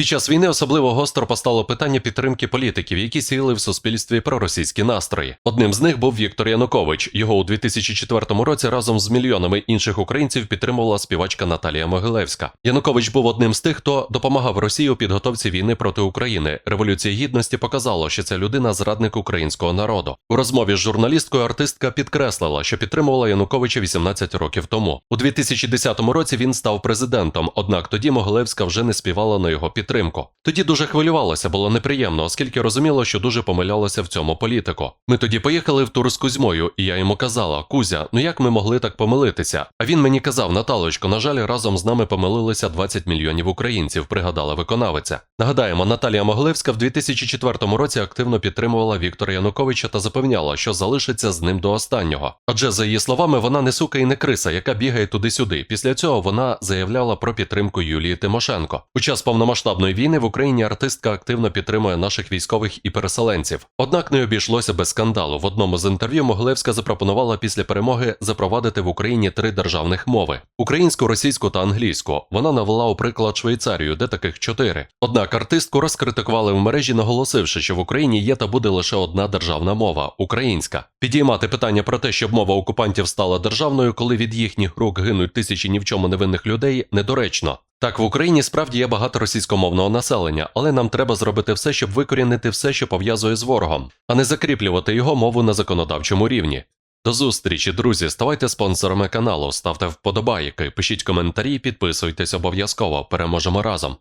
Під час війни особливо гостро постало питання підтримки політиків, які сіяли в суспільстві проросійські настрої. Одним з них був Віктор Янукович. Його у 2004 році разом з мільйонами інших українців підтримувала співачка Наталія Могилевська. Янукович був одним з тих, хто допомагав Росії у підготовці війни проти України. Революція гідності показала, що ця людина зрадник українського народу. У розмові з журналісткою артистка підкреслила, що підтримувала Януковича 18 років тому. У 2010 році він став президентом, однак тоді Могилевська вже не співала на його підтримку. Тоді дуже хвилювалася, було неприємно, оскільки розуміло, що дуже помилялася в цьому політику. Ми тоді поїхали в тур з Кузьмою, і я йому казала: Кузя, ну як ми могли так помилитися? А він мені казав, Наталочко, на жаль, разом з нами помилилися 20 мільйонів українців, пригадала виконавиця. Нагадаємо, Наталія Могилевська в 2004 році активно підтримувала Віктора Януковича та запевняла, що залишиться з ним до останнього. Адже, за її словами, вона не сука і не криса, яка бігає туди-сюди. Після цього вона заявляла про підтримку Юлії Тимошенко. У час повномасштабної війни в Україні артистка активно підтримує наших військових і переселенців. Однак не обійшлося без скандалу. В одному з інтерв'ю Могилевська запропонувала після перемоги запровадити в Україні три державних мови: українську, російську та англійську. Вона навела у приклад Швейцарію, де таких чотири. Однак артистку розкритикували в мережі, наголосивши, що в Україні є та буде лише одна державна мова українська. Підіймати питання про те, щоб мова окупантів стала державною, коли від їхніх рук гинуть тисячі ні в чому невинних людей, недоречно. Так, в Україні справді є багато російськомовного населення, але нам треба зробити все, щоб викорінити все, що пов'язує з ворогом, а не закріплювати його мову на законодавчому рівні. До зустрічі, друзі. Ставайте спонсорами каналу, ставте вподобайки, пишіть коментарі, підписуйтесь обов'язково. Переможемо разом.